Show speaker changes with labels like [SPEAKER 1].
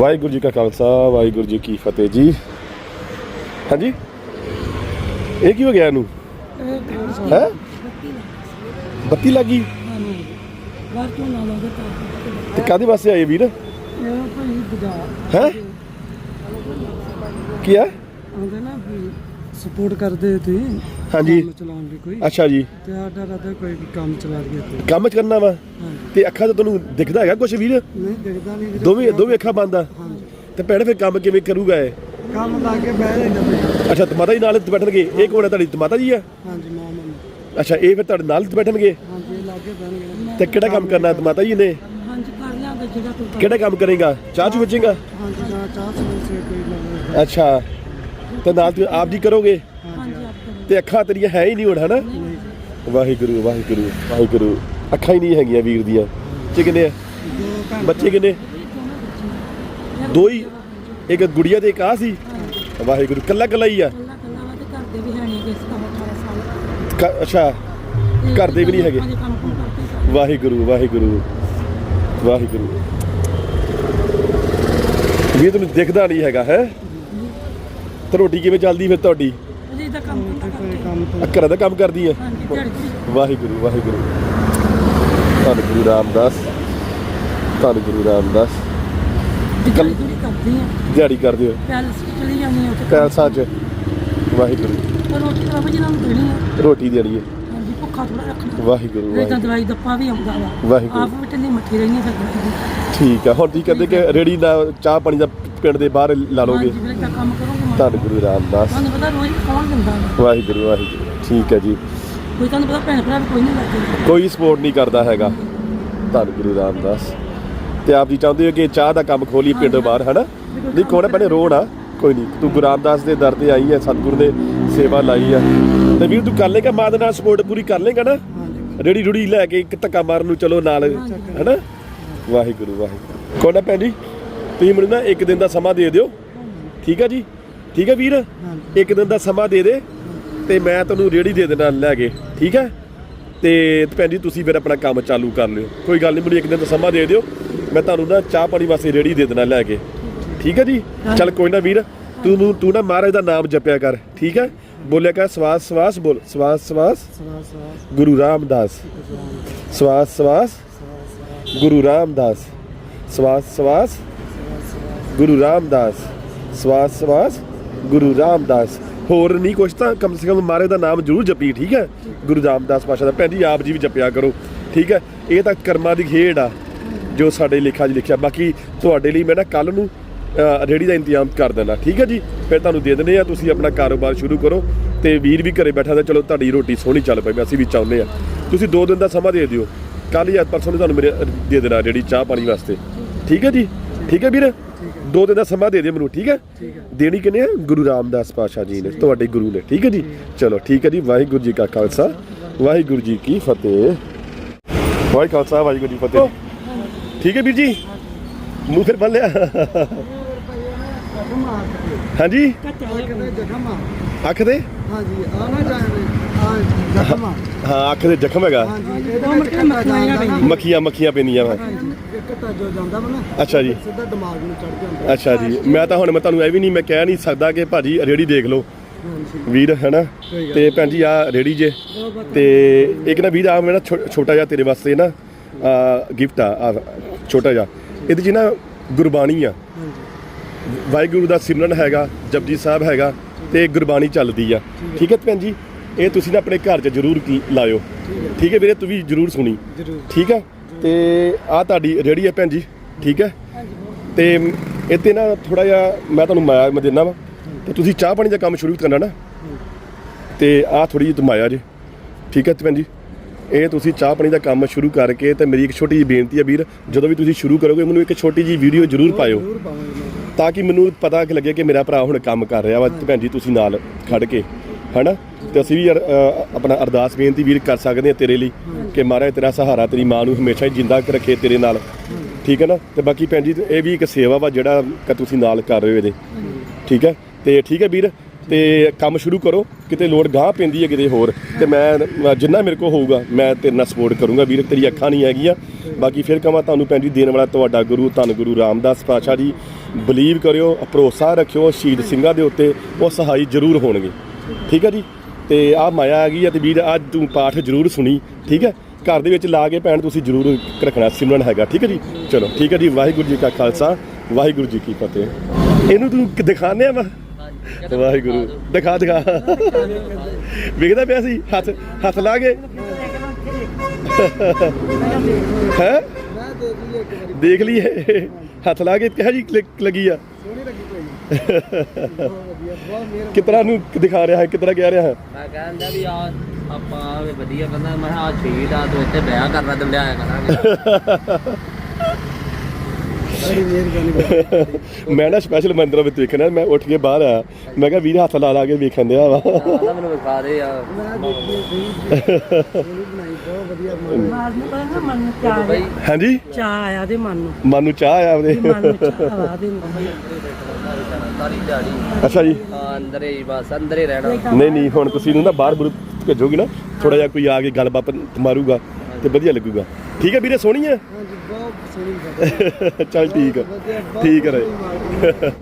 [SPEAKER 1] ਵਾਹਿਗੁਰੂ ਜੀ ਕਾ ਖਾਲਸਾ ਵਾਹਿਗੁਰੂ ਜੀ ਕੀ ਫਤਿਹ ਜੀ। ਹਾਂਜੀ? ਇਹ ਕੀ ਹੋ ਗਿਆ ਇਹਨੂੰ? ਹੈ? ਬੱਤੀ ਲੱਗੀ
[SPEAKER 2] ਤੋਂ
[SPEAKER 1] ਕਾਦੇ ਵਾਸਤੇ ਆਏ ਵੀਰ? ਹੈ? ਕੀ ਆ
[SPEAKER 2] ਆਉਂਦੇ ਨਾ ਸਪੋਰਟ ਕਰਦੇ ਤੇ
[SPEAKER 1] ਹਾਂਜੀ।
[SPEAKER 2] ਕੰਮ ਚਲਾਉਣ ਦੀ ਕੋਈ।
[SPEAKER 1] ਅੱਛਾ ਜੀ।
[SPEAKER 2] ਤੇ ਸਾਡਾ ਰਾਦਾ ਕੋਈ ਵੀ ਕੰਮ ਚਲਾ ਲਈਏ ਤੇ
[SPEAKER 1] ਕੰਮ ਚ ਕਰਨਾ ਵਾ?
[SPEAKER 2] ਹਾਂਜੀ।
[SPEAKER 1] ਤੇ ਅੱਖਾਂ ਤੋਂ ਤੁਹਾਨੂੰ ਦਿਖਦਾ ਹੈਗਾ ਕੁਝ ਵੀਰ?
[SPEAKER 2] ਨਹੀਂ ਦਿਖਦਾ ਨਹੀਂ ਵੀਰੇ।
[SPEAKER 1] ਦੋਵੇਂ ਦੋਵੇਂ ਅੱਖਾਂ ਬੰਦ ਆ।
[SPEAKER 2] ਹਾਂਜੀ।
[SPEAKER 1] ਤੇ ਭੈਣ ਫਿਰ ਕੰਮ ਕਿਵੇਂ ਕਰੂਗਾ ਇਹ?
[SPEAKER 2] ਕੰਮ ਲਾ ਕੇ ਬਹਿ ਬਈ
[SPEAKER 1] ਅੱਛਾ ਮਾਤਾ ਜੀ ਨਾਲ ਬੈਠਣਗੇ। ਇਹ ਕੋਣ ਹੈ ਤੁਹਾਡੀ? ਮਾਤਾ ਜੀ ਆ?
[SPEAKER 2] ਹਾਂਜੀ ਮਾਂ ਮੰਮੀ
[SPEAKER 1] ਅੱਛਾ ਇਹ ਫਿਰ ਤੁਹਾਡੇ ਨਾਲ ਬੈਠਣਗੇ?
[SPEAKER 2] ਹਾਂਜੀ ਇਹ ਲਾ ਕੇ ਬਹਿਣਗੇ।
[SPEAKER 1] ਤੇ ਕਿਹੜਾ ਕੰਮ ਕਰਨਾ ਮਾਤਾ ਜੀ ਨੇ?
[SPEAKER 2] ਹਾਂਜੀ ਕਰ ਲਿਆਂਗੇ ਜਿਹੜਾ ਤੂੰ
[SPEAKER 1] ਕਿਹੜਾ ਕੰਮ ਕਰੇਗਾ? ਚਾਹ ਚੂ ਵੇਚੇਗਾ
[SPEAKER 2] ਹਾਂਜੀ ਨਾ ਚਾਹ ਸਮੋਸੇ ਕੋਈ ਲਾਵੇ
[SPEAKER 1] ਅੱਛਾ। ਤੇ ਨਾਲ ਤੁਸੀਂ ਆਪ ਜੀ ਕਰੋਗੇ?
[SPEAKER 2] ਕਰੋ
[SPEAKER 1] ਤੇ ਅੱਖਾਂ ਤੇਰੀਆਂ ਹੈ ਹੀ ਨਹੀਂ ਹੁਣ, ਹਨਾ? ਵਾਹਿਗੁਰੂ ਵਾਹਿਗੁਰੂ ਵਾਹਿਗੁਰੂ। ਅੱਖਾਂ ਹੀ ਨਹੀਂ ਹੈਗੀਆਂ ਵੀਰ ਦੀਆਂ। ਬੱਚੇ ਕਿੰਨੇ ਆ? ਬੱਚੇ ਕਿੰਨੇ? ਦੋ ਹੀ। ਇੱਕ ਗੁੜੀਆ ਤੇ ਇੱਕ ਆ ਸੀ। ਵਾਹਿਗੁਰੂ, ਕੱਲਾ ਕੱਲਾ ਹੀ ਆ।
[SPEAKER 2] ਘਰ ਦੇ ਵੀ ਨਹੀਂ ਕਿਸ ਦਾ 18 ਸਾਲ
[SPEAKER 1] ਕ- ਅੱਛਾ। ਘਰ ਦੇ ਵੀ ਨਹੀਂ ਹੈਗੇ। ਵਾਹਿਗੁਰੂ ਵਾਹਿਗੁਰੂ ਵਾਹਿਗੁਰੂ। ਵੀ ਤੁਹਾਨੂੰ ਦਿਖਦਾ ਨਹੀਂ ਹੈਗਾ, ਹੈ? ਤੇ ਰੋਟੀ ਕਿਵੇਂ ਚੱਲਦੀ ਫਿਰ ਤੁਹਾਡੀ?
[SPEAKER 2] ਕੰਮ ਕੰਮ ਤੋਂ
[SPEAKER 1] ਘਰਾਂ ਦਾ ਕੰਮ ਕਰਦੀ ਹੈ?
[SPEAKER 2] ਹਾਂਜੀ ਦਿਹਾੜੀ ਦਿਹੜੀ
[SPEAKER 1] ਵਾਹਿਗੁਰੂ ਵਾਹਿਗੁਰੂ। ਧੰਨ ਗੁਰੂ ਰਾਮਦਾਸ। ਧੰਨ ਗੁਰੂ ਰਾਮਦਾਸ।
[SPEAKER 2] ਦਿਹਾੜੀ ਕਰਦੀ ਆ।
[SPEAKER 1] ਦਿਹਾੜੀ ਕਰਦੇ ਹੋ
[SPEAKER 2] ਪੈਲਸ ਚ ਚਲੀ ਜਾਂਦੀ ਆ ਉੱਥੇ।
[SPEAKER 1] ਪੈਲਸਾਂ 'ਚ। ਵਾਹਿਗੁਰੂ।
[SPEAKER 2] ਪਰ ਰੋਟੀ ਤਾਂ ਬਾਬਾ ਜੀ ਨਾਲ ਦੇਣੀ ਆ।
[SPEAKER 1] ਰੋਟੀ ਦੇਣੀ ਹੈ।
[SPEAKER 2] ਹਾਂਜੀ ਭੁੱਖਾ ਥੋੜਾ ਰੱਖਣਾ।
[SPEAKER 1] ਵਾਹਿਗੁਰੂ
[SPEAKER 2] ਇਹ ਤਾਂ
[SPEAKER 1] ਵਾਹਿਗੁਰੂ।
[SPEAKER 2] ਦਵਾਈ ਦੱਪਾ ਵੀ ਆਉਂਦਾ ਵਾ।
[SPEAKER 1] ਵਾਹਿਗੁਰੂ।
[SPEAKER 2] ਆਪ ਵੀ ਟੰਨੀ ਮੱਠੀ ਰਹਿਣੀ ਸਕਦੀ
[SPEAKER 1] ਠੀਕ ਆ ਹੁਣ ਤੁਸੀਂ ਕਹਿੰਦੇ ਕਿ ਰੇੜੀ ਦਾ ਚਾਹ ਪਾਣੀ ਦਾ ਪਿੰਡ ਦੇ ਬਾਹਰ ਲਾ ਲੋਗੇ
[SPEAKER 2] ਹਾਂਜੀ ਵੀਰੇ ਤਾਂ ਕੰਮ ਕਰੋਗੇ
[SPEAKER 1] ਧੰਨ ਗੁਰੂ ਰਾਮਦਾਸ।
[SPEAKER 2] ਤੁਹਾਨੂੰ ਪਤਾ ਰੋਜ਼ ਕੌਣ ਦਿੰਦਾ ਵਾ
[SPEAKER 1] ਵਾਹਿਗੁਰੂ ਵਾਹਿਗੁਰੂ। ਠੀਕ ਹੈ ਜੀ।
[SPEAKER 2] ਕੋਈ ਤੁਹਾਨੂੰ ਪਤਾ ਭੈਣ ਭਰਾ ਵੀ ਕੋਈ ਨਹੀਂ ਲੱਗਦੇ।
[SPEAKER 1] ਕੋਈ ਸਪੋਰਟ ਨਹੀਂ ਕਰਦਾ ਹੈਗਾ। ਧੰਨ ਗੁਰੂ ਰਾਮਦਾਸ। ਤੇ ਆਪ ਜੀ ਚਾਹੁੰਦੇ ਹੋ ਕਿ ਚਾਹ ਦਾ ਕੰਮ ਖੋਲੀ ਪਿੰਡ ਬਾਹਰ ਹਨਾ? ਨਹੀਂ ਕੋਣ ਪਹਿਲੇ ਰੋਣ ਆ। ਕੋਈ ਨਹੀਂ। ਤੂੰ ਗੁਰੂ ਰਾਮਦਾਸ ਦੇ ਦਰ ਤੇ ਆਈ ਹੈ ਸਤਿਗੁਰੂ ਨੇ ਸੇਵਾ ਲਾਈ ਆ ਤੇ ਵੀਰ ਤੂੰ ਕਰ ਲੇਗਾ ਮਾਂ ਦੇ ਨਾਲ ਸਪੋਰਟ ਪੂਰੀ ਕਰ ਲੇਗਾ ਨਾ? ਰੇੜੀ ਰੁੜੀ ਲੈ ਕੇ ਇੱਕ ਧੱਕਾ ਮਾਰਨ ਨੂੰ ਚਲੋ ਨਾਲ ਹਨਾ? ਵਾਹਿਗੁਰੂ ਵਾਹਿਗੁਰੂ। ਕੋਣਾ ਭੈਣ ਜੀ? ਤੁਸੀਂ ਮੈਨੂੰ ਨਾ ਇੱਕ ਦਿਨ ਦਾ ਸਮਾਂ ਦੇ ਦਿਓ। ਠੀਕ ਆ ਜੀ? ਠੀਕ ਹੈ ਵੀਰ? ਇੱਕ ਦਿਨ ਦਾ ਸਮਾਂ ਦੇ ਦੇ ਤੇ ਮੈਂ ਤੁਹਾਨੂੰ ਰੇੜੀ ਦੇ ਦੇਣਾ ਲੈ ਕੇ ਠੀਕ ਹੈ ਤੇ ਭੈਣ ਜੀ ਤੁਸੀਂ ਫਿਰ ਆਪਣਾ ਕੰਮ ਚਾਲੂ ਕਰ ਲਿਓ। ਕੋਈ ਗੱਲ ਨਹੀਂ ਮੈਨੂੰ ਇੱਕ ਦਿਨ ਦਾ ਸਮਾਂ ਦੇ ਦਿਓ। ਮੈਂ ਤੁਹਾਨੂੰ ਨਾ ਚਾਹ ਪਾਣੀ ਵਾਸਤੇ ਰੇੜੀ ਦੇ ਦੇਣਾ ਲੈ ਕੇ। ਠੀਕ ਹੈ ਜੀ? ਚੱਲ ਕੋਈ ਨਾ ਵੀਰ ਤੂੰ ਨੂੰ- ਤੂੰ ਨਾ ਮਹਾਰਾਜ ਦਾ ਨਾਮ ਜਪਿਆ ਕਰ ਠੀਕ ਹੈ ਬੋਲਿਆ ਕਰ ਸਵਾਸ ਸਵਾਸ ਬੋਲ ਸਵਾਸ ਸਵਾਸ।
[SPEAKER 2] ਸਵਾ ਸਵਾ
[SPEAKER 1] ਗੁਰੂ ਰਾਮਦਾਸ। ਸਵਾਸ ਸਵਾਸ। ਗੁਰੂ ਰਾਮਦਾਸ। ਸਵਾਸ ਸਵਾਸ। ਗੁਰੂ ਰਾਮਦਾਸ ਸਵਾਸ ਸਵਾਸ ਗੁਰੂ ਰਾਮਦਾਸ। ਹੋਰ ਨਹੀਂ ਕੁਛ ਤਾਂ ਕਮ ਸੇ ਕਮ ਮਾਰੇ ਦਾ ਨਾਮ ਜ਼ਰੂਰ ਜਪੀ ਠੀਕ ਹੈ? ਗੁਰੂ ਰਾਮਦਾਸ ਪਾਸ਼ਾ ਦਾ। ਭੈਣ ਜੀ ਆਪ ਜੀ ਵੀ ਜਪਿਆ ਕਰੋ ਠੀਕ ਹੈ? ਇਹ ਤਾਂ ਕਰਮਾਂ ਦੀ ਖੇਡ ਆ ਜੋ ਸਾਡੇ ਲੇਖਾ 'ਚ ਲਿਖਿਆ। ਬਾਕੀ ਤੁਹਾਡੇ ਲਈ ਮੈਂ ਨਾ ਕੱਲ ਨੂੰ ਅ, ਰੇਹੜੀ ਦਾ ਇੰਤਜ਼ਾਮ ਕਰ ਦੇਣਾ ਠੀਕ ਹੈ ਜੀ? ਫਿਰ ਤੁਹਾਨੂੰ ਦੇ ਦਿੰਦੇ ਆ ਤੁਸੀਂ ਆਪਣਾ ਕਾਰੋਬਾਰ ਸ਼ੁਰੂ ਕਰੋ ਤੇ ਵੀਰ ਵੀ ਘਰੇ ਬੈਠਾ ਤਾਂ ਚਲੋ ਤੁਹਾਡੀ ਰੋਟੀ ਸੋਹਣੀ ਚੱਲ ਪਈ ਅਸੀਂ ਵੀ ਚਾਹੁੰਦੇ ਆ ਤੁਸੀਂ ਦੋ ਦਿਨ ਦਾ ਸਮਾਂ ਦੇ ਦਿਓ। ਕੱਲ ਜਾਂ ਪਰਸੋਂ ਨੂੰ ਤੁਹਾਨੂੰ ਮੇਰੇ ਦੇ ਦੇਣਾ ਰੇਹੜੀ ਚਾਹ ਪਾਣੀ ਵਾਸਤੇ। ਠੀਕ ਹੈ ਜੀ? ਠੀਕ ਹੈ ਵੀਰ? ਦੋ ਦਿਨ ਦਾ ਸਮਾਂ ਦੇ ਦਿਓ ਮੈਨੂੰ ਠੀਕ ਹੈ? ਦੇਣੀ ਕਿਨੇ ਆ ਗੁਰੂ ਰਾਮਦਾਸ ਪਾਸ਼ਾ ਜੀ ਨੇ ਤੁਹਾਡੇ ਗੁਰੂ ਨੇ ਠੀਕ ਹੈ ਜੀ? ਚਲੋ ਠੀਕ ਹੈ ਜੀ ਵਾਹਿਗੁਰੂ ਜੀ ਕਾ ਖਾਲਸਾ ਵਾਹਿਗੁਰੂ ਜੀ ਕੀ ਫਤਿਹ। ਵਾਹਿਗੁਰੂ ਖਾਲਸਾ ਵਾਹਿਗੁਰੂ ਜੀ ਫਤਿਹ। ਠੀਕ ਹੈ ਵੀਰ ਜੀ? ਮੂੰਹ ਫਿਰ ਬੰਨ ਲਿਆ। ਹਾਂਜੀ? ਅੱਖ ਦੇ?
[SPEAKER 2] ਹਾਂਜੀ ਆ ਨਾ ਜਾਣੇ
[SPEAKER 1] ਹਾਂ ਅੱਖ ਦੇ ਜ਼ਖਮ ਹੈਗਾ। ਮੱਖੀਆਂ ਮੱਖੀਆਂ ਪੈਂਦੀਆਂ ਵਾ।
[SPEAKER 2] ਇੱਕ ਕੱਟਾ ਜੋ ਜਾਂਦਾ ਵਾ ਨਾ
[SPEAKER 1] ਅੱਛਾ ਜੀ।
[SPEAKER 2] ਸਿੱਧਾ ਦਿਮਾਗ ਨੂੰ ਚੜ ਜਾਂਦਾ।
[SPEAKER 1] ਅੱਛਾ ਜੀ। ਮੈਂ ਤਾਂ ਹੁਣ ਮੈਂ ਤੁਹਾਨੂੰ ਇਹ ਵੀ ਨਹੀਂ ਮੈਂ ਕਹਿ ਨਹੀਂ ਸਕਦਾ ਕਿ ਭਾਜੀ ਰੇੜੀ ਦੇਖ ਲਓ। ਵੀਰ ਹੈਨਾ? ਤੇ ਭੈਣ ਜੀ ਆ ਰੇੜੀ ਜੇ। ਤੇ ਇੱਕ ਨਾ ਵੀਰ ਆ ਮੇਰਾ ਛੋਟਾ ਜਿਹਾ ਤੇਰੇ ਵਾਸਤੇ ਨਾ ਗਿਫਟ ਆ ਛੋਟਾ ਜਿਹਾ। ਇਹਦੇ 'ਚ ਨਾ ਗੁਰਬਾਣੀ ਆ। ਵਾਹਿਗੁਰੂ ਦਾ ਸਿਮਰਨ ਹੈਗਾ ਜਪਜੀ ਸਾਹਿਬ ਹੈਗਾ ਤੇ ਗੁਰਬਾਣੀ ਚੱਲਦੀ ਆ। ਠੀਕ ਹੈ। ਭੈਣ ਜੀ? ਇਹ ਤੁਸੀਂ ਨਾ ਆਪਣੇ ਘਰ 'ਚ ਜ਼ਰੂਰ ਕੀ ਲਾਇਓ। ਠੀਕ ਹੈ। ਵੀਰੇ ਤੂੰ ਵੀ ਜ਼ਰੂਰ ਸੁਣੀ। ਠੀਕ ਹੈ? ਤੇ ਆ ਤੁਹਾਡੀ ਰੇੜੀ ਹੈ ਭੈਣ ਜੀ ਠੀਕ ਹੈ? ਤੇ ਇੱਥੇ ਨਾ ਥੋੜਾ ਜਿਹਾ ਮੈਂ ਤੁਹਾਨੂੰ ਮਾਇਆ ਮੈਂ ਦਿੰਦਾ ਵਾ। ਤੇ ਤੁਸੀਂ ਚਾਹ ਪਾਣੀ ਦਾ ਕੰਮ ਸ਼ੁਰੂ ਕਰਨਾ ਨਾ। ਤੇ ਆ ਥੋੜੀ ਜਿਹੀ ਮਾਇਆ ਜੇ ਠੀਕ ਹੈ ਤੇ ਭੈਣ ਜੀ? ਇਹ ਤੁਸੀਂ ਚਾਹ ਪਾਣੀ ਦਾ ਕੰਮ ਸ਼ੁਰੂ ਕਰਕੇ ਤੇ ਮੇਰੀ ਇੱਕ ਛੋਟੀ ਜਿਹੀ ਬੇਨਤੀ ਹੈ ਵੀਰ ਜਦੋਂ ਵੀ ਤੁਸੀਂ ਸ਼ੁਰੂ ਕਰੋਗੇ ਮੈਨੂੰ ਇੱਕ ਛੋਟੀ ਜਿਹੀ ਵੀਡੀਓ ਜ਼ਰੂਰ ਪਾਇਓ।
[SPEAKER 2] ਜ਼ਰੂਰ ਪਾਵਾਂਗੇ ਮੈਂ।
[SPEAKER 1] ਤਾਂ ਕਿ ਮੈਨੂੰ ਪਤਾ ਕਿ ਲੱਗੇ ਕਿ ਮੇਰਾ ਭਰਾ ਹੁਣ ਕੰਮ ਕਰ ਰਿਹਾ ਵਾ ਤੇ ਭੈਣ ਜੀ ਤੁਸੀਂ ਨਾਲ ਖੜ ਕੇ ਹਨਾ? ਤੇ ਅਸੀਂ ਵੀ ਯਾਰ, ਅ, ਆਪਣਾ ਅਰਦਾਸ ਬੇਨਤੀ ਵੀਰ ਕਰ ਸਕਦੇ ਹਾਂ ਤੇਰੇ ਲਈ ਕਿ ਮਹਾਰਾਜ ਤੇਰਾ ਸਹਾਰਾ ਤੇਰੀ ਮਾਂ ਨੂੰ ਹਮੇਸ਼ਾ ਹੀ ਜਿੰਦਾ ਰੱਖੇ ਤੇਰੇ ਨਾਲ। ਠੀਕ ਹੈ ਨਾ? ਤੇ ਬਾਕੀ ਭੈਣ ਜੀ ਇਹ ਵੀ ਇੱਕ ਸੇਵਾ ਵਾ ਜਿਹੜਾ ਕਿ ਤੁਸੀਂ ਨਾਲ ਕਰ ਰਹੇ ਹੋ ਇਹਦੇ। ਠੀਕ ਹੈ? ਤੇ ਠੀਕ ਹੈ ਵੀਰ ਤੇ ਕੰਮ ਸ਼ੁਰੂ ਕਰੋ ਕਿਤੇ ਲੋੜ ਗਾਹ ਪੈਂਦੀ ਹੈ ਕਿਤੇ ਹੋਰ। ਤੇ ਮੈਂ ਮੈਂ ਜਿੰਨਾ ਮੇਰੇ ਕੋਲ ਹੋਊਗਾ ਮੈਂ ਤੇਰੇ ਨਾਲ ਸਪੋਰਟ ਕਰੂੰਗਾ ਵੀਰ ਤੇਰੀ ਅੱਖਾਂ ਨਹੀਂ ਹੈਗੀਆਂ। ਬਾਕੀ ਫਿਰ ਕਹਾਂ ਤੁਹਾਨੂੰ ਭੈਣ ਜੀ ਦੇਣ ਵਾਲਾ ਤੁਹਾਡਾ ਗੁਰੂ ਧੰਨ ਗੁਰੂ ਰਾਮਦਾਸ ਪਾਤਸ਼ਾਹ ਜੀ ਬਲੀਵ ਕਰਿਓ ਭਰੋਸਾ ਰੱਖਿਓ ਸ਼ਹੀਦ ਸਿੰਘਾਂ ਦੇ ਉੱਤੇ ਉਹ ਸਹਾਈ ਜ਼ਰੂਰ ਹੋਣਗੇ। ਠੀਕ ਹੈ ਜੀ? ਤੇ ਆ ਮਾਇਆ ਆ ਗਈ ਹੈ ਤੇ ਵੀਰ ਅੱਜ ਤੂੰ ਪਾਠ ਜ਼ਰੂਰ ਸੁਣੀ ਠੀਕ ਹੈ? ਘਰ ਦੇ ਵਿੱਚ ਲਾ ਕੇ ਭੈਣ ਤੁਸੀਂ ਜ਼ਰੂਰ ਰੱਖਣਾ ਸਿਮਰਨ ਹੈਗਾ ਠੀਕ ਹੈ ਜੀ? ਚਲੋ ਠੀਕ ਹੈ ਜੀ ਵਾਹਿਗੁਰੂ ਜੀ ਕਾ ਖਾਲਸਾ ਵਾਹਿਗੁਰੂ ਜੀ ਕੀ ਫਤਿਹ। ਇਹਨੂੰ ਤੂੰ ਦਿਖਾਣੇ ਆ ਵਾ ਵਾਹਿਗੁਰੂ ਦਿਖਾ ਦਿਖਾ। ਵੇਖਦਾ ਪਿਆ ਸੀ ਹੱਥ ਹੱਥ ਲਾ ਕੇ? ਹੈ? ਦੇਖ ਲਈਏ। ਹੱਥ ਲਾ ਕੇ ਕਿਹਾ ਜੀ ਕਲਿੱਕ ਲੱਗੀ ਆ। ਕਿਤਨਾ ਨੂੰ ਦਿਖਾ ਰਿਹਾ ਹੈ ਕਿਤਨਾ ਕਹਿ ਰਿਹਾ ਹੈ?
[SPEAKER 3] ਮੈਂ ਕਹਿੰਦਾ ਵੀ ਆ ਆਪਾਂ ਆਹ ਵਧੀਆ ਕਹਿੰਦਾ ਮੈਂ ਆ ਸ਼ਹੀਦ ਆ ਤੂੰ ਇੱਥੇ ਵਿਆਹ ਕਰਨਾ ਤੇ ਲਿਆਇਆ ਕਰਾਂਗੇ।
[SPEAKER 1] ਮੈਂ ਨਾ ਸਪੈਸ਼ਲ ਮੰਦਰਾਂ ਵਿੱਚ ਵੇਖਣਾ ਮੈਂ ਉੱਠ ਕੇ ਬਾਹਰ ਆਇਆ। ਮੈਂ ਕਿਹਾ ਵੀਰ ਹੱਥ ਲਾ ਲਾ ਕੇ ਵੇਖਣ ਦਿਆ ਵਾ।
[SPEAKER 3] ਮੈਨੂੰ ਵਿਖਾ ਦੇ ਆ।
[SPEAKER 1] ਹਾਂਜੀ?
[SPEAKER 2] ਚਾਹ ਆਇਆ ਦੇ ਮਨ ਨੂੰ।
[SPEAKER 1] ਮਨ ਨੂੰ ਚਾਹ ਆਇਆ ਉਹਦੇ।
[SPEAKER 2] ਮਨ ਨੂੰ ਚਾਹ ਆ ਦੇ
[SPEAKER 3] ਸਾਰੀ ਦਿਹਾੜੀ।
[SPEAKER 1] ਅੱਛਾ ਜੀ।
[SPEAKER 3] ਆ ਅੰਦਰ ਹੀ ਬਸ ਅੰਦਰ ਹੀ ਰਹਿਣਾ।
[SPEAKER 1] ਨਹੀਂ ਨਹੀਂ ਹੁਣ ਤੁਸੀਂ ਨੂੰ ਨਾ ਬਾਹਰ ਬੁਰ ਭੇਜੋਗੇ ਨਾ ਥੋੜਾ ਜਿਹਾ ਕੋਈ ਆ ਕੇ ਗੱਲਬਾਤ ਮਾਰੂਗਾ ਤੇ ਵਧੀਆ ਲੱਗੂਗਾ। ਠੀਕ ਹੈ ਵੀਰੇ ਸੋਹਣੀ ਹੈ? ਚੱਲ ਠੀਕ ਹੈ ਠੀਕ ਹੈ ਰਹੇ